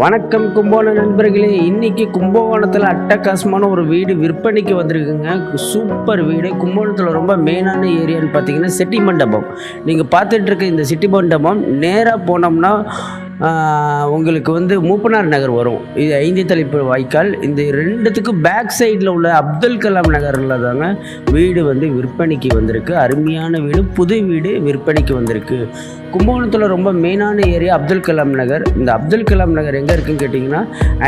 வணக்கம் கும்பகோணம் நண்பர்களே. இன்னைக்கு கும்பகோணத்தில் அட்டகாசமான ஒரு வீடு விற்பனைக்கு வந்திருக்குங்க. சூப்பர் வீடு. கும்பகோணத்தில் ரொம்ப மெயினான ஏரியான்னு பார்த்தீங்கன்னா சிட்டி மண்டபம். நீங்கள் பார்த்துட்டு இருக்க இந்த சிட்டி மண்டபம் நேராக போனோம்னா உங்களுக்கு வந்து மூப்பனார் நகர் வரும். இது ஐந்து தலைப்பு வாய்க்கால். இந்த ரெண்டுத்துக்கும் பேக் சைடில் உள்ள அப்துல் கலாம் நகரில் தாங்க வீடு வந்து விற்பனைக்கு வந்திருக்கு. அருமையான வீடு புது வீடு விற்பனைக்கு வந்திருக்கு. கும்பகோணத்தில் ரொம்ப மெயினான ஏரியா அப்துல் கலாம் நகர். இந்த அப்துல் கலாம் நகர் எங்கே இருக்குன்னு கேட்டிங்கன்னா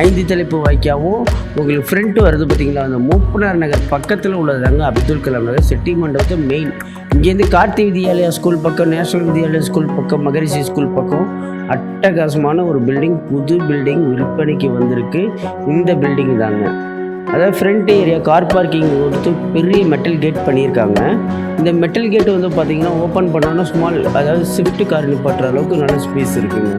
ஐந்து தலைப்பு வாய்க்காவும் உங்களுக்கு ஃப்ரெண்ட்டு வருது பார்த்திங்களா அந்த மூப்பனார் நகர் பக்கத்தில் உள்ளதாங்க அப்துல் கலாம் நகர். செட்டி மண்டபத்து மெயின் இங்கேருந்து கார்த்தி வித்யாலயா ஸ்கூல் பக்கம் நேஷனல் வித்யாலயா ஸ்கூல் பக்கம் மகரிஷி ஸ்கூல் பக்கம். அட்டகாசமான ஒரு பில்டிங் புது பில்டிங் விற்பனைக்கு வந்திருக்கு. இந்த பில்டிங் தாங்க. அதாவது ஃப்ரண்ட் ஏரியா கார் பார்க்கிங் கொடுத்து பெரிய மெட்டல் கேட் பண்ணியிருக்காங்க. இந்த மெட்டல் கேட் வந்து பார்த்தீங்கன்னா ஓப்பன் பண்ணோன்னா ஸ்மால் அதாவது ஸ்விஃப்ட் கார் நிப்பாட்டுற அளவுக்கு நல்ல ஸ்பேஸ் இருக்குங்க.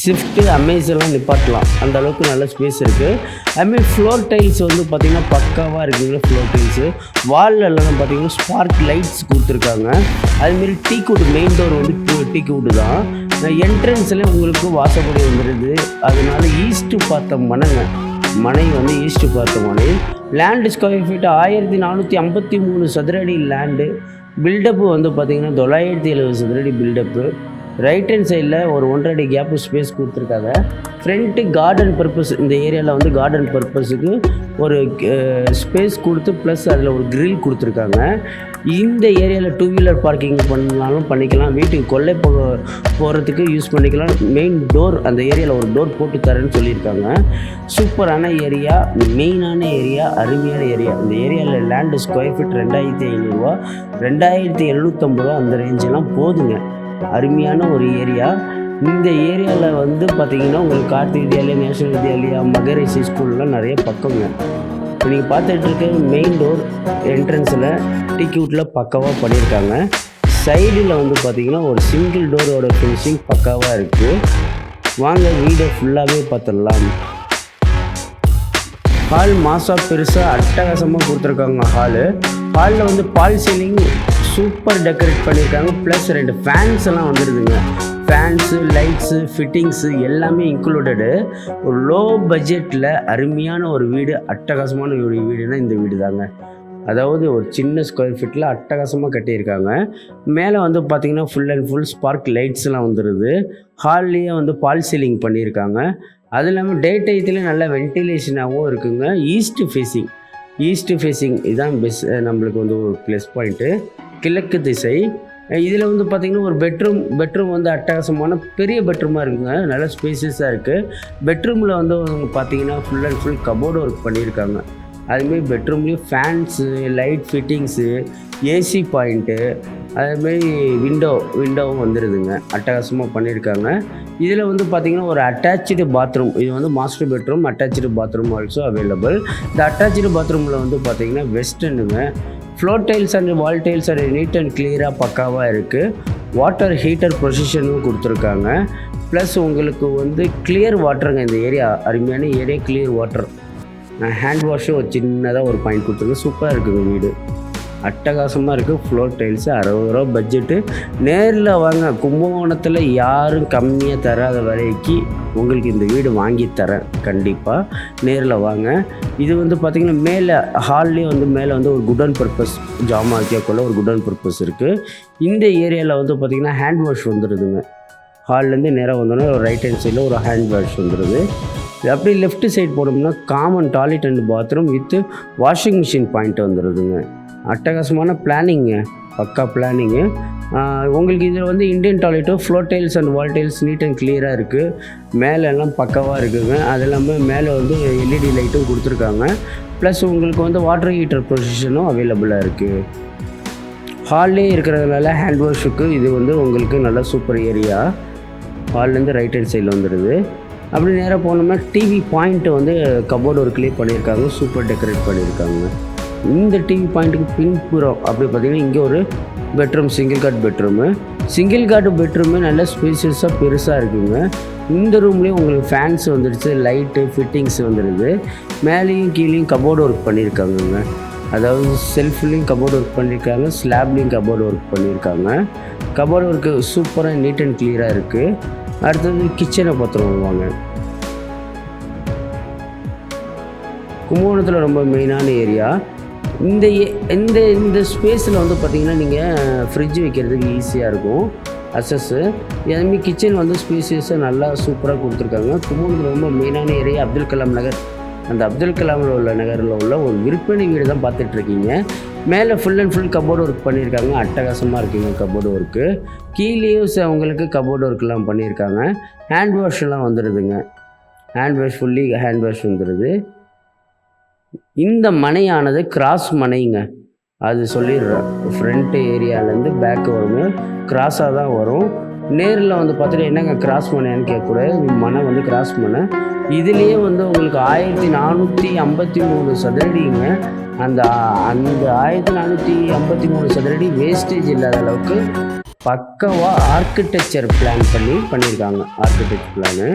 ஷிஃப்ட்டு அமேஸ் நிப்பாட்டலாம். அந்த அளவுக்கு நல்ல ஸ்பேஸ் இருக்குது அதுமாரி ஃப்ளோர் டைல்ஸ் வந்து பார்த்திங்கன்னா பக்காவாக இருக்குங்க ஃப்ளோர் டைல்ஸு வால்லெல்லாம் பார்த்தீங்கன்னா ஸ்பார்க் லைட்ஸ் கொடுத்துருக்காங்க. அதுமாரி டீ கூட்டு மெயின் டோர் வந்து டீ கூட்டு தான். என்ட்ரன்ஸில் உங்களுக்கு வாசப்படி வந்துடுது அதனால ஈஸ்ட்டு பார்த்த மனைங்க மனை வந்து ஈஸ்ட்டு பார்த்த மனை லேண்டு ஸ்கொயர் ஃபீட் ஆயிரத்தி நானூற்றி ஐம்பத்தி மூணு சதுரடி லேண்டு பில்டப்பு வந்து பார்த்திங்கன்னா தொள்ளாயிரத்தி எழுபது சதுரடி பில்டப்பு ரைட் ஹேண்ட் சைடில் ஒரு ஒன்றரை கேப்பு ஸ்பேஸ் கொடுத்துருக்காங்க. ஃப்ரண்ட்டு கார்டன் பர்பஸ் இந்த ஏரியாவில் வந்து கார்டன் பர்பஸுக்கு ஒரு ஸ்பேஸ் கொடுத்து ப்ளஸ் அதில் ஒரு க்ரில் கொடுத்துருக்காங்க. இந்த ஏரியாவில் டூ வீலர் பார்க்கிங் பண்ணாலும் பண்ணிக்கலாம். வீட்டுக்கு கொள்ளை போ போகிறதுக்கு யூஸ் பண்ணிக்கலாம். மெயின் டோர் அந்த ஏரியாவில் ஒரு டோர் போட்டு தரேன்னு சொல்லியிருக்காங்க. சூப்பரான ஏரியா மெயினான ஏரியா அருமையான ஏரியா இந்த ஏரியாவில் லேண்டு ஸ்கொயர் ஃபீட் ரெண்டாயிரத்தி ஐநூறுரூவா ரெண்டாயிரத்தி எழுநூற்றம்பது ரூபா அந்த ரேஞ்செல்லாம் போதுங்க. அருமையான ஒரு ஏரியா. இந்த ஏரியாவில் வந்து பார்த்தீங்கன்னா உங்களுக்கு கார்த்திக் வித்யாலயா நேஷனல் வித்யாலயா மகரிஷி ஸ்கூல்லாம் நிறைய பக்கங்க. இப்போ நீங்கள் பார்த்துட்டு இருக்க மெயின் டோர் என்ட்ரன்ஸில் டிக்யூட்டில் பக்காவாக பண்ணியிருக்காங்க சைடில் வந்து பார்த்திங்கன்னா ஒரு சிங்கிள் டோரோட ஃபினிஷிங் பக்காவாக இருக்குது வாங்க வீடை ஃபுல்லாகவே பார்த்துடலாம் ஹால் மாசாக பெருசாக அட்டகாசமாக கொடுத்துருக்காங்க ஹாலு ஹாலில் வந்து பால் சீலிங் சூப்பர் டெக்கரேட் பண்ணியிருக்காங்க. ப்ளஸ் ரெண்டு ஃபேன்ஸ் எல்லாம் வந்துருதுங்க. ஃபேன்ஸு லைட்ஸு ஃபிட்டிங்ஸு எல்லாமே இன்க்ளூடடு ஒரு லோ பட்ஜெட்டில் அருமையான ஒரு வீடு அட்டகாசமான ஒரு வீடுனா இந்த வீடு தாங்க அதாவது ஒரு சின்ன ஸ்கொயர் ஃபீட்டில் அட்டகாசமாக கட்டியிருக்காங்க. மேலே வந்து பார்த்திங்கன்னா ஃபுல் அண்ட் ஃபுல் ஸ்பார்க் லைட்ஸ்லாம் வந்துடுது ஹால்லேயே வந்து பால் சீலிங் பண்ணியிருக்காங்க. அது இல்லாமல் டே டைத்தில் நல்ல வென்டிலேஷனாகவும் இருக்குங்க. ஈஸ்ட் ஃபேஸிங் ஈஸ்ட் ஃபேஸிங் இதுதான் பெஸ்ட் நம்மளுக்கு வந்து ஒரு ப்ளஸ் பாயிண்ட்டு கிழக்கு திசை. இதில் வந்து பார்த்திங்கன்னா ஒரு பெட்ரூம் பெட்ரூம் வந்து அட்டகாசமான பெரிய பெட்ரூமாக இருக்குங்க. நல்ல ஸ்பேசியஸாக இருக்குது பெட்ரூமில் வந்து அவங்க பார்த்தீங்கன்னா full and full cupboard work பண்ணியிருக்காங்க அதுமாரி பெட்ரூம்லேயும் fans light fittings AC point அதுமாரி விண்டோ விண்டோவும் வந்துடுதுங்க அட்டகாசமாக பண்ணியிருக்காங்க இதில் வந்து பார்த்திங்கன்னா ஒரு அட்டாச்சு பாத்ரூம் இது வந்து master bedroom attach bathroom also available இந்த அட்டாச்சு பாத்ரூமில் வந்து பார்த்திங்கன்னா வெஸ்டர்னுங்க floor tiles and wall tiles and neat and கிளியராக பக்காவாக இருக்குது வாட்டர் ஹீட்டர் பொசிஷனும் கொடுத்துருக்காங்க. ப்ளஸ் உங்களுக்கு வந்து கிளியர் வாட்டருங்க இந்த ஏரியா அருமையான ஏரியா கிளியர் வாட்டர் ஹேண்ட் வாஷும் ஒரு சின்னதாக ஒரு பாயிண்ட் கொடுத்துருங்க சூப்பராக இருக்குது வீடு. அட்டகாசமாக இருக்குது ஃப்ளோர் டைல்ஸு அறுபது ரூபா பட்ஜெட்டு நேரில் வாங்க கும்பகோணத்தில் யாரும் கம்மியாக தராத விலைக்கு உங்களுக்கு இந்த வீடு வாங்கி தரேன். கண்டிப்பாக நேரில் வாங்க. இது வந்து பார்த்திங்கன்னா மேலே ஹால்லேயே வந்து மேலே வந்து ஒரு குடன் பர்பஸ் ஜாமாக்கியாக்குள்ளே ஒரு குடன் பர்பஸ் இருக்குது இந்த ஏரியாவில் வந்து பார்த்திங்கன்னா ஹேண்ட் வாஷ் வந்துடுதுங்க ஹால்லேருந்து நேராக வந்தோன்னா ஒரு ரைட் ஹேண்ட் சைடில் ஒரு ஹேண்ட் வாஷ் வந்துடுது அப்படியே லெஃப்ட் சைடு போனோம்னா common toilet and bathroom with washing machine point வந்துடுதுங்க அட்டகாசமான பிளானிங்க பக்கா பிளானிங்கு உங்களுக்கு இதில் வந்து Indian டாய்லெட்டும் floor tiles and wall tiles neat and கிளியராக இருக்குது மேலே எல்லாம் பக்காவாக இருக்குங்க. அது இல்லாமல் மேலே வந்து எல்இடி லைட்டும் கொடுத்துருக்காங்க. ப்ளஸ் உங்களுக்கு வந்து வாட்டர் ஹீட்டர் பொசிஷனும் அவைலபிளாக இருக்குது ஹால்லே இருக்கிறதுனால ஹேண்ட் வாஷுக்கு இது வந்து உங்களுக்கு நல்ல சூப்பர் ஏரியா ஹால்லேருந்து ரைட் ஹேண்ட் சைடில் வந்துடுது அப்படி நேராக போனோம்னா டிவி பாயிண்ட்டு வந்து கபோர்டு ஒரு கிளியர் பண்ணியிருக்காங்க. சூப்பர் டெக்கரேட் பண்ணியிருக்காங்க. இந்த டிவி பாயிண்ட்டுக்கு பின்புறம் அப்படி பார்த்தீங்கன்னா இங்கே ஒரு bedroom single cot bedroom single cot பெட்ரூமே நல்ல ஸ்பேசியஸாக பெருசாக இருக்குங்க. இந்த ரூம்லேயும் உங்களுக்கு ஃபேன்ஸ் வந்துடுச்சு லைட்டு ஃபிட்டிங்ஸ் வந்துடுது மேலேயும் கீழேயும் கபோர்டு ஒர்க் பண்ணியிருக்காங்கங்க. அதாவது செல்ஃப்லேயும் கபோர்டு ஒர்க் பண்ணியிருக்காங்க ஸ்லாப்லேயும் கபோர்டு ஒர்க் பண்ணியிருக்காங்க. கபோர்டு ஒர்க்கு சூப்பராக நீட் அண்ட் கிளியராக இருக்குது அடுத்தது கிச்சனை பார்த்துருவோம் வாங்க. கும்பகோணத்தில் ரொம்ப மெயினான ஏரியா இந்த ஏ- இந்த இந்த ஸ்பேஸில் வந்து பார்த்தீங்கன்னா நீங்கள் ஃப்ரிட்ஜ் வைக்கிறதுக்கு ஈஸியாக இருக்கும். அசஸ்ஸு அதுமாதிரி கிச்சன் வந்து ஸ்பேசியஸாக நல்லா சூப்பராக கொடுத்துருக்காங்க. கும்பகோணத்தில் ரொம்ப மெயினான ஏரியா அப்துல் கலாம் நகர். அந்த அப்துல் கலாமில் உள்ள நகரில் உள்ள ஒரு விற்பனை வீடு தான் பார்த்துட்ருக்கீங்க மேலே full and full cupboard work பண்ணியிருக்காங்க அட்டகாசமாக இருக்குங்க கபோர்டு ஒர்க்கு கீழேயும் அவங்களுக்கு கபோர்டு ஒர்க்லாம் பண்ணியிருக்காங்க ஹேண்ட் வாஷ்லாம் வந்துடுதுங்க hand wash fully hand wash வந்துடுது இந்த மனையானது கிராஸ் மனைங்க. அது சொல்லிடுறோம் ஃப்ரண்ட் ஏரியாலேருந்து பேக்கு வரும் கிராஸாக தான் வரும். நேரில் வந்து பார்த்துட்டு என்னங்க கிராஸ் மனையான்னு கேட்கக்கூடாது. மனை வந்து கிராஸ் மனை. இதுலேயே வந்து உங்களுக்கு ஆயிரத்தி நானூற்றி ஐம்பத்தி மூணு சதுரடிங்க. அந்த அந்த ஆயிரத்தி நானூற்றி ஐம்பத்தி மூணு சதுரடி வேஸ்டேஜ் இல்லாத அளவுக்கு பக்கவாக ஆர்கிடெக்சர் பிளான் பண்ணி பண்ணியிருக்காங்க. ஆர்கிடெக்ட் பிளானு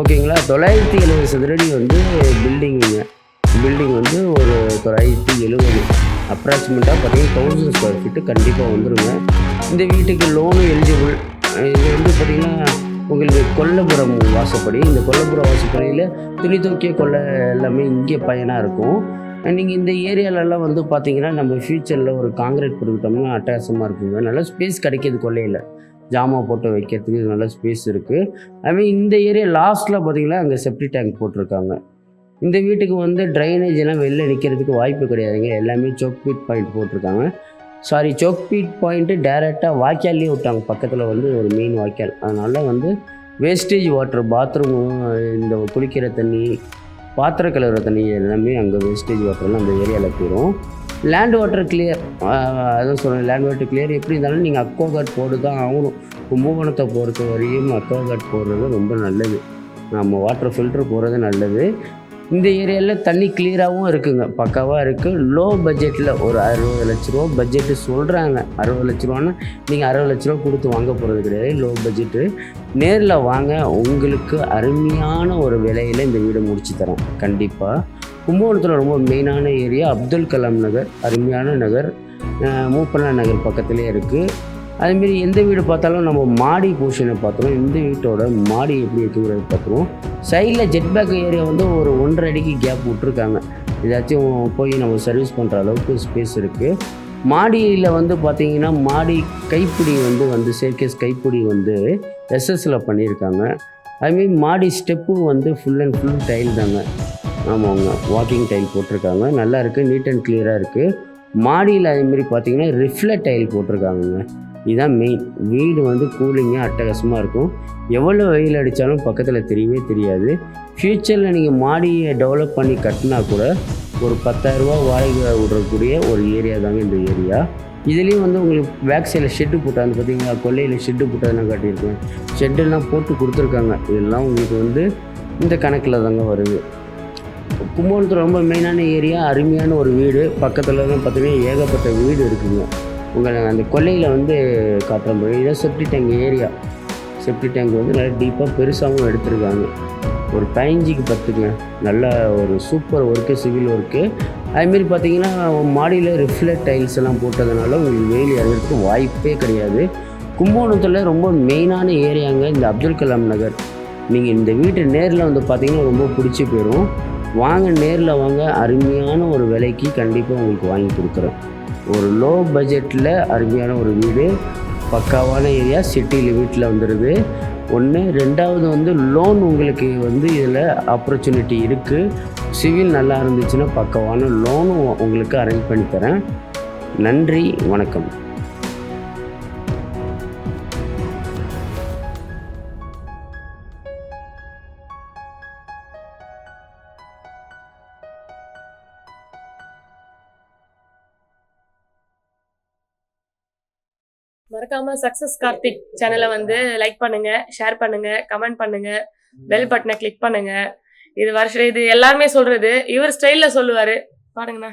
ஓகேங்களா? தொள்ளாயிரத்தி எழுபது சதுரடி வந்து பில்டிங்குங்க பில்டிங் வந்து ஒரு தொள்ளாயிரத்தி எழுபது. அப்ராக்சிமேட்டாக பார்த்தீங்கன்னா தௌசண்ட் ஸ்கொயர் ஃபீட்டு கண்டிப்பாக வந்துடுங்க இந்த வீட்டுக்கு லோனும் எலிஜிபிள் இது வந்து பார்த்திங்கன்னா உங்களுக்கு கொல்லபுரம் வாசப்படி. இந்த கொல்லபுரம் வாசப்படியில் துணி தூக்கிய கொல்லை எல்லாமே இங்கே பயனாக இருக்கும். நீங்கள் இந்த ஏரியாலலாம் வந்து பார்த்தீங்கன்னா நம்ம ஃப்யூச்சரில் ஒரு காங்கிரீட் போட்டுக்கிட்டோம்னா அட்டகாசமாக இருக்குங்க. நல்ல ஸ்பேஸ் கிடைக்கிது கொள்ளையில் ஜாமான் போட்டு வைக்கிறதுக்கு நல்ல ஸ்பேஸ் இருக்குது அதுமாதிரி இந்த ஏரியா லாஸ்ட்டில் பார்த்தீங்கன்னா அங்கே செப்டி டேங்க் போட்டிருக்காங்க. இந்த வீட்டுக்கு வந்து ட்ரைனேஜ் எல்லாம் வெளில நிற்கிறதுக்கு வாய்ப்பு கிடையாதுங்க. எல்லாமே சோக் பீட் பாயிண்ட் போட்டிருக்காங்க. சாரி சோக் பீட் பாயிண்ட்டு டேரெக்டாக வாய்க்கால்லே விட்டாங்க. பக்கத்தில் வந்து ஒரு மெயின் வாய்க்கால். அதனால் வந்து வேஸ்டேஜ் வாட்டர் பாத்ரூமும் இந்த குளிக்கிற தண்ணி பாத்திர கழுவுற தண்ணி எல்லாமே அங்கே வேஸ்டேஜ் வாட்டர்லாம் அந்த ஏரியாவில் போயிடும் லேண்ட் வாட்டர் கிளியர் அதான் சொல்கிறேன் லேண்ட் வாட்டர் கிளியர் எப்படி இருந்தாலும் நீங்கள் அக்வாகார்ட் போட்டு தான் ஆகணும். கும்பகோணத்தை பொறுத்த வரையும் அக்வாகார்ட் போடுறது ரொம்ப நல்லது. நம்ம வாட்டர் ஃபில்ட்ரு போடுறது நல்லது. இந்த ஏரியாவில் தண்ணி கிளியராகவும் இருக்குங்க. பக்காவாக இருக்குது லோ பட்ஜெட்டில் ஒரு அறுபது லட்ச ரூபா பட்ஜெட்டு சொல்கிறாங்க அறுபது லட்ச ரூபான்னா நீங்கள் அறுபது லட்ச ரூபா கொடுத்து வாங்க போகிறது கிடையாது. லோ பட்ஜெட்டு நேரில் வாங்க உங்களுக்கு அருமையான ஒரு விலையில் இந்த வீடை முடிச்சு தரோம் கண்டிப்பாக கும்பகோணத்தில் ரொம்ப மெயினான ஏரியா அப்துல் கலாம் நகர் அருமையான நகர். மூப்பண்ணா நகர் பக்கத்துலேயே இருக்குது அதேமாரி எந்த வீடு பார்த்தாலும் நம்ம மாடி போர்ஷனை பார்த்துருவோம். இந்த வீட்டோட மாடி எப்படி எடுத்துக்கிறது பார்த்துருவோம். சைடில் ஜெட் பேக் ஏரியா வந்து ஒரு ஒன்றரை அடிக்கு கேப் விட்ருக்காங்க ஏதாச்சும் போய் நம்ம சர்வீஸ் பண்ணுற அளவுக்கு ஸ்பேஸ் இருக்குது மாடியில் வந்து பார்த்தீங்கன்னா மாடி கைப்பிடி வந்து வந்து சேர்க்கேஸ் கைப்பிடி வந்து எஸ்எஸ்சில் பண்ணியிருக்காங்க. அதுமாரி மாடி ஸ்டெப்பும் வந்து ஃபுல் அண்ட் ஃபுல் டைல் தாங்க. ஆமாங்க வாக்கிங் டைல் போட்டிருக்காங்க. நல்லா இருக்குது நீட் அண்ட் கிளியராக இருக்குது மாடியில் அதேமாரி பார்த்திங்கன்னா ரிஃப்ளெக்ட் டைல் போட்டிருக்காங்கங்க. இதுதான் மெயின் வீடு வந்து கூலிங்காக அட்டகாசமாக இருக்கும். எவ்வளோ வெயில் அடித்தாலும் பக்கத்தில் தெரியவே தெரியாது. ஃப்யூச்சரில் நீங்கள் மாடியை டெவலப் பண்ணி கட்டினா கூட ஒரு பத்தாயிரரூபா வாடகை விடுறக்கூடிய ஒரு ஏரியா தாங்க இந்த ஏரியா இதுலேயும் வந்து உங்களுக்கு பேக் சைடில் ஷெட்டு போட்டாங்க பார்த்தீங்களா கொல்லையில் ஷெட்டு போட்டதை நான் காட்டியிருக்கேன். ஷெட்டெல்லாம் போட்டு கொடுத்துருக்காங்க. இதெல்லாம் உங்களுக்கு வந்து இந்த கணக்கில் தாங்க வருது. கும்பகோணத்தில் ரொம்ப மெயினான ஏரியா அருமையான ஒரு வீடு. பக்கத்தில் தான் பார்த்தீங்கன்னா ஏகப்பட்ட வீடு இருக்குங்க. உங்களை அந்த கொல்லையில் வந்து காட்டுற முடியும் இதான் septic tank area septic tank வந்து நல்லா டீப்பாக பெருசாகவும் எடுத்திருக்காங்க. ஒரு பதினஞ்சுக்கு பத்துங்க நல்ல ஒரு சூப்பர் ஒர்க்கு சிவில் ஒர்க்கு அதுமாரி பார்த்தீங்கன்னா மாடியில் ரிஃப்ளெக்ட் டைல்ஸ் எல்லாம் போட்டதுனால உங்களுக்கு வெயில் இறங்குறதுக்கு வாய்ப்பே கிடையாது. கும்பகோணத்தில் ரொம்ப மெயினான ஏரியாங்க இந்த அப்துல் கலாம் நகர். நீங்கள் இந்த வீட்டை நேரில் வந்து பார்த்தீங்கன்னா ரொம்ப பிடிச்சி போயிடும் வாங்க நேரில் வாங்க அருமையான ஒரு விலைக்கு கண்டிப்பாக உங்களுக்கு வாங்கி கொடுக்குறேன். ஒரு லோ பட்ஜெட்டில் அருமையான ஒரு வீடு. பக்காவான ஏரியா சிட்டியில் வீட்டில் வந்துடுது ஒன்று ரெண்டாவது வந்து லோன் உங்களுக்கு வந்து இதில் ஆப்பர்ச்சுனிட்டி இருக்குது சிவில் நல்லா இருந்துச்சுன்னா பக்காவான லோனும் உங்களுக்கு அரேஞ்ச் பண்ணி தரேன். நன்றி வணக்கம். மறக்காம சக்சஸ் கார்த்திக் சேனலை வந்து லைக் பண்ணுங்க ஷேர் பண்ணுங்க கமெண்ட் பண்ணுங்க பெல் பட்டனை கிளிக் பண்ணுங்க. இது வருஷம் இது எல்லாருமே சொல்றது. இவர் ஸ்டைல்ல சொல்லுவாரு. பாருங்கண்ணா.